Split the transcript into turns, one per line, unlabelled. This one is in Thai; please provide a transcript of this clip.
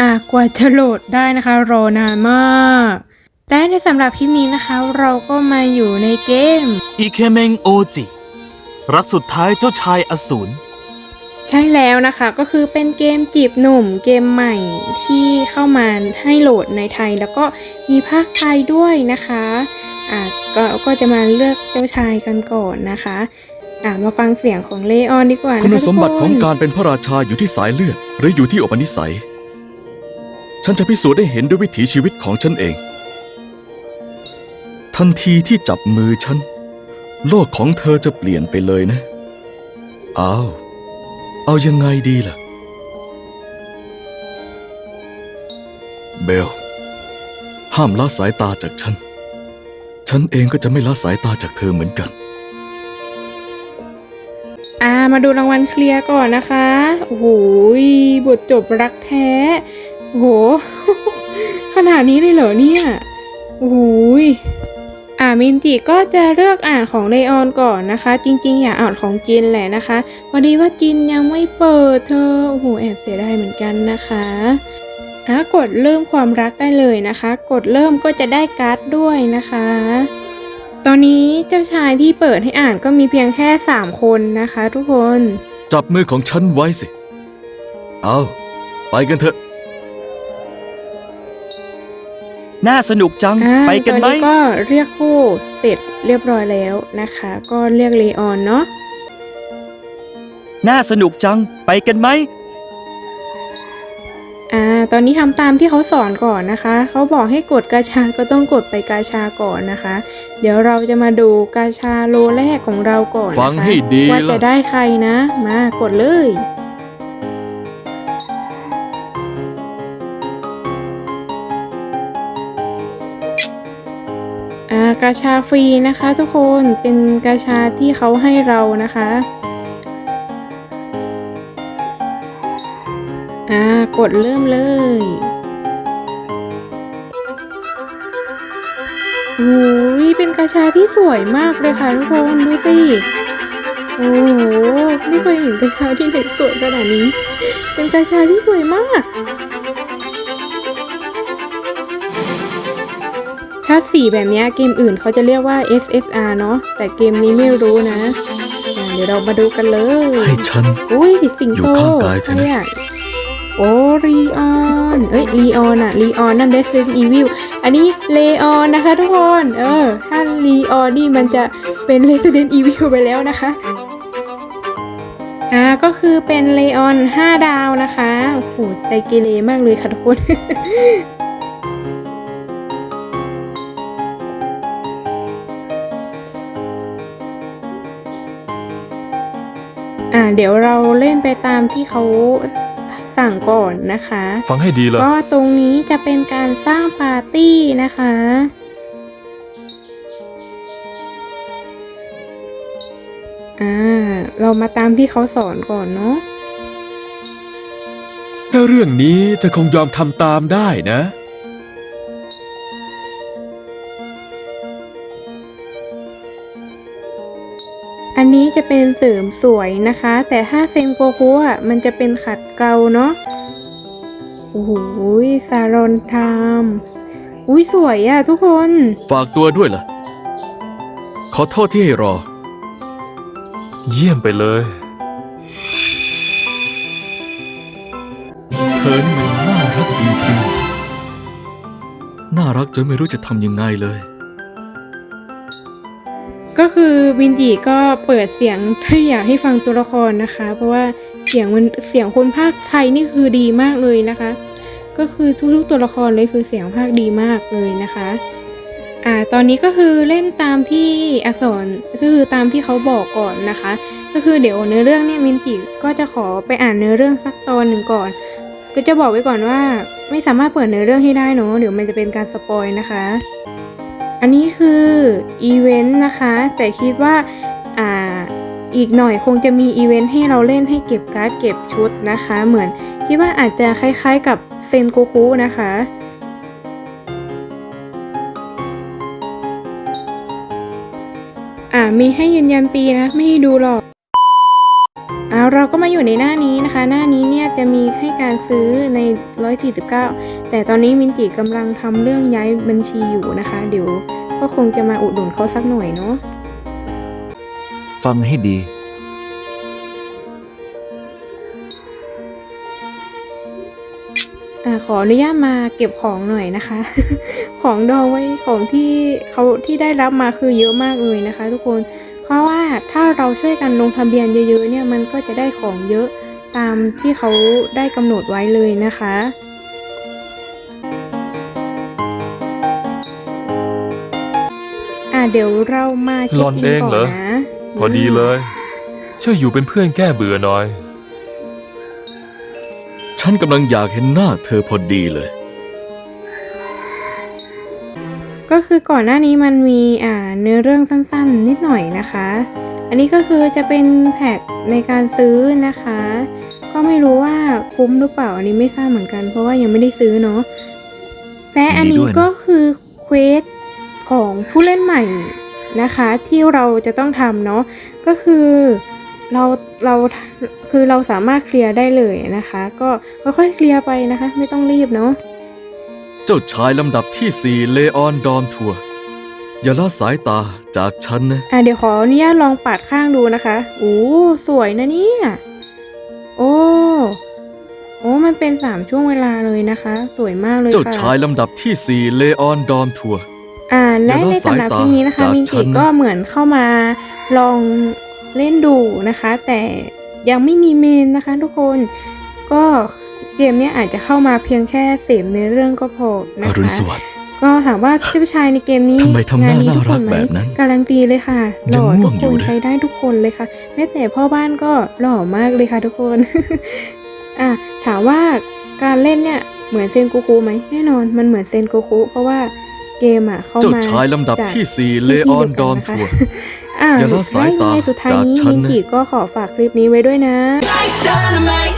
อะกว่าจะโหลดได้นะคะ รอนานมากและในสำหรับคลิปนี้นะคะ เราก็มาอยู่ในเกม
อิเคเมงโอจิ รักสุดท้ายเจ้าชายอสูร
ใช่แล้วนะคะ ก็คือเป็นเกมจีบหนุ่มเกมใหม่ที่เข้ามาให้โหลดในไทย แล้วก็มีภาคไทยด้วยนะคะอะก็ก็จะมาเลือกเจ้าชายกันก่อนนะคะอะมาฟังเสียงของเลออนดีกว่านะคะ
คุณสมบัติ
ทุก
ข
ค
อง
น
การเป็นพระราชาอยู่ที่สายเลือด หรืออยู่ที่อุปนิสัย ฉันจะพิสูจน์ได้เห็นด้วยวิถีชีวิตของฉันเอง ทันทีที่จับมือฉัน โลกของเธอจะเปลี่ยนไปเลยนะ อ้าว เอายังไงดีล่ะ เบล ห้ามละสายตาจากฉัน ฉันเองก็จะไม่ละสายตาจากเธอเหมือนกัน
อ่ามาดูรางวัลเคลียร์ก่อนนะคะ โอ้โหบทจบรักแท้ โอ้โห ขนาดนี้เลยเหรอเนี่ย โอ้โหอ่ามินจิก็จะเลือกอ่านของเลออนก่อนนะคะ จริง ๆ อยากอ่านของจินแหละนะคะพอดีว่าจินยังไม่เปิดเธอโอ้โหแอบเสียดายเหมือนกันนะคะอะกดเริ่มความรักได้เลยนะคะ กดเริ่มก็จะได้การ์ดด้วยนะคะ ตอนนี้เจ้าชายที่เปิดให้อ่านก็มีเพียงแค่ 3 คนนะคะ ทุกคน
จับมือของฉันไว้สิ เอา ไปกันเถอะ
น่าสนุกจัง
อ่า
ไปกันไหม
ตอนนี้ก็เรียกคู่เสร็จเรียบร้อยแล้วนะคะ ก็เรียกเลออนเนาะ
น่าสนุกจัง ไปกันไหม
อ่า ตอนนี้ทำตามที่เขาสอนก่อนนะคะ เขาบอกให้กดกาชา ก็ต้องกดไปกาชาก่อนนะคะ เดี๋ยวเราจะมาดูกาชาโลแรกของเราก่อนนะคะ
ฟังให้ดี
ว่าจะ
ล่ะ
ได้ใครนะ มากดเลย กาชาฟรีนะคะ ทุกคนเป็นกาชาที่เขาให้เรานะคะอ่ากดเริ่มเลยโอ้ยเป็นกาชาที่สวยมากเลยค่ะทุกคนดูสิโอ้โหไม่เคยเห็นกาชาที่ไหนสวยขนาดนี้ เป็นกาชาที่สวยมาก ถ้าสีแบบเนี้ยเกมอื่นเขาจะเรียกว่า SSR เนาะแต่เกมนี้ไม่รู้นะอะเดี๋ยวเรามาดูกันเลย
ให้ฉัน
อุ้ยสิงโต
อยู่ข้างกายเธอนะ
ใครอะโอ้รีออนเอ้ยรีออนอะรีออนนั่น Resident Evil อันนี้เลออนนะคะทุกคน เออ ถ้ารีออนนี่มันจะเป็น Resident Evil ไปแล้วนะคะอ่าก็คือเป็นเลออน5ดาวนะคะโอ้โหใจเกเรมากเลยค่ะทุกคน อ่าเดี๋ยวเราเล่นไปตามที่เขาสั่งก่อนนะคะ
ฟังให้ดีเลย
ก็ตรงนี้จะเป็นการสร้างปาร์ตี้นะคะ อ่า เรามาตามที่เขาสอนก่อนเนาะ
ถ้าเรื่องนี้เธอคงยอมทำตามได้นะ
อันนี้จะเป็นเสริมสวยนะคะ แต่ถ้าเซนโกคุอะมันจะเป็นขัดเกลาเนาะโอ้โหซารอนไทม์อุ้ยสวยอะทุกคน
ฝากตัวด้วยล่ะ ขอโทษที่ให้รอ
เยี่ยมไปเลย
เธอนี่มันน่ารักจริงๆ น่ารักจนไม่รู้จะทำยังไงเลย
ก็คือวินจิก็เปิดเสียงถ้าอยากให้ฟังตัวละครนะคะ เพราะว่าเสียงมันเสียงคนภาคไทยนี่คือดีมากเลยนะคะ ก็คือทุกๆตัวละครเลยคือเสียงภาคดีมากเลยนะคะอ่าตอนนี้ก็คือเล่นตามที่อักษรก็คือตามที่เขาบอกก่อนนะคะ ก็คือเดี๋ยวเนื้อเรื่องเนี่ยมินจิก็จะขอไปอ่านเนื้อเรื่องสักตอนหนึ่งก่อน ก็จะบอกไว้ก่อนว่า ไม่สามารถเปิดเนื้อเรื่องให้ได้เนาะเดี๋ยวมันจะเป็นการสปอยนะคะ อันนี้คืออีเวนต์นะคะ แต่คิดว่าอ่าอีกหน่อยคงจะมีอีเวนต์ให้เราเล่นให้เก็บการ์ดเก็บชุดนะคะ เหมือนคิดว่าอาจจะคล้ายๆกับเซนโกคุนะคะอ่ามีให้ยืนยันปีนะ ไม่ให้ดูหรอกเอาเราก็มาอยู่ในหน้านี้นะคะ หน้านี้ มีให้การซื้อใน 149 แต่ตอนนี้มินจิกำลังทำเรื่องย้ายบัญชีอยู่นะคะ เดี๋ยวก็คงจะมาอุดหนุนเขาสักหน่อยเนาะ
ฟังให้ดี
อ่าขออนุญาตมาเก็บของหน่อยนะคะ ของดองไว้ของที่เขาที่ได้รับมาคือเยอะมากเลยนะคะ ทุกคน เพราะว่าถ้าเราช่วยกันลงทะเบียนเยอะๆเนี่ยมันก็จะได้ของเยอะ ตามที่เขาได้กำหนดไว้เลยนะคะ อ่าเดี๋ยวเรามาเช็
หล่
ค
อน
อิ
เอนง
ก่อ
เหร
น
อ
นะ
พอดีเลย ช่วยอยู่เป็นเพื่อนแก้เบื่อหน่อย
ฉันกำลังอยากเห็นหน้าเธอพอดีเลย
ก็คือก่อนหน้านี้มันมีอ่าเนื้อเรื่องสั้นๆ นิดหน่อยนะคะ อันนี้ก็คือจะเป็นแพ็กในการซื้อนะคะ ก็ไม่รู้ว่าคุ้มหรือเปล่าอันนี้ไม่ทราบเหมือนกัน เพราะว่ายังไม่ได้ซื้อเนาะและอันนี้ก็คือเควสของผู้เล่นใหม่นะคะ ที่เราจะต้องทำเนาะก็คือเราเราคือเราสามารถเคลียร์ได้เลยนะคะ ก็ค่อยๆเคลียร์ไปนะคะ ไม่ต้องรีบเนาะ
เจ้าชายลำดับที่สี่เลออนดอมทัวร์ อย่าละสายตาจากฉันนะ
อะเดี๋ยวขออนุญาตลองปัดข้างดูนะคะโอ้สวยนะเนี่ย โอ้โอ้มันเป็นสามช่วงเวลาเลยนะคะ สวยมากเลย
เจ้า
ค่ะ
ชายลำดับที่สี่เลออนดอมทัวร์
อ่าและ
เดี๋ยว
ใน
เรา
สำหรับ
สายตา
ที่นี้นะคะ
จาก
มิน
ฉั
จิ
นนะ
ก็เหมือนเข้ามาลองเล่นดูนะคะ แต่ยังไม่มีเมนนะคะ ทุกคนก็เกมเนี้ยอาจจะเข้ามาเพียงแค่เสพในเรื่องก็พอ
อ
นะ
รุณ
คะ
สวัสดิ์
ก็ถามว่าเจ้าชายในเกมนี้
ทำไมทำหน้าง
นี้ทุกคน
น่ารัก
ไหม
แบบนั้น
การันตีเลยค่ะห
ยัง
ล่อ
ง่
ทุ
ว
ก
งอ
ค
ยู่
น
นะ
ใช้ได้ทุกคนเลยค่ะแม้แต่พ่อบ้านก็หล่อมากเลยค่ะทุกคนอะถามว่าการเล่นเนี่ยเหมือนเซนโกคุไหมแน่นอนมันเหมือนเซนโกคุเพราะว่าเกมอะเข้า
เจ้า
มา
ชายลำดับ
จาก
ที่สี่เล
ที่
อ
ที่
อน
เดียว
ด
กั
อนม
นะคะ
ทัวร์
อ่า
อย่าละสายตา
และยังไงสุดท้ายนี้
จากฉัน
มิน
นะ
จิก็ขอฝากคลิปนี้ไว้ด้วยนะ
like dynamite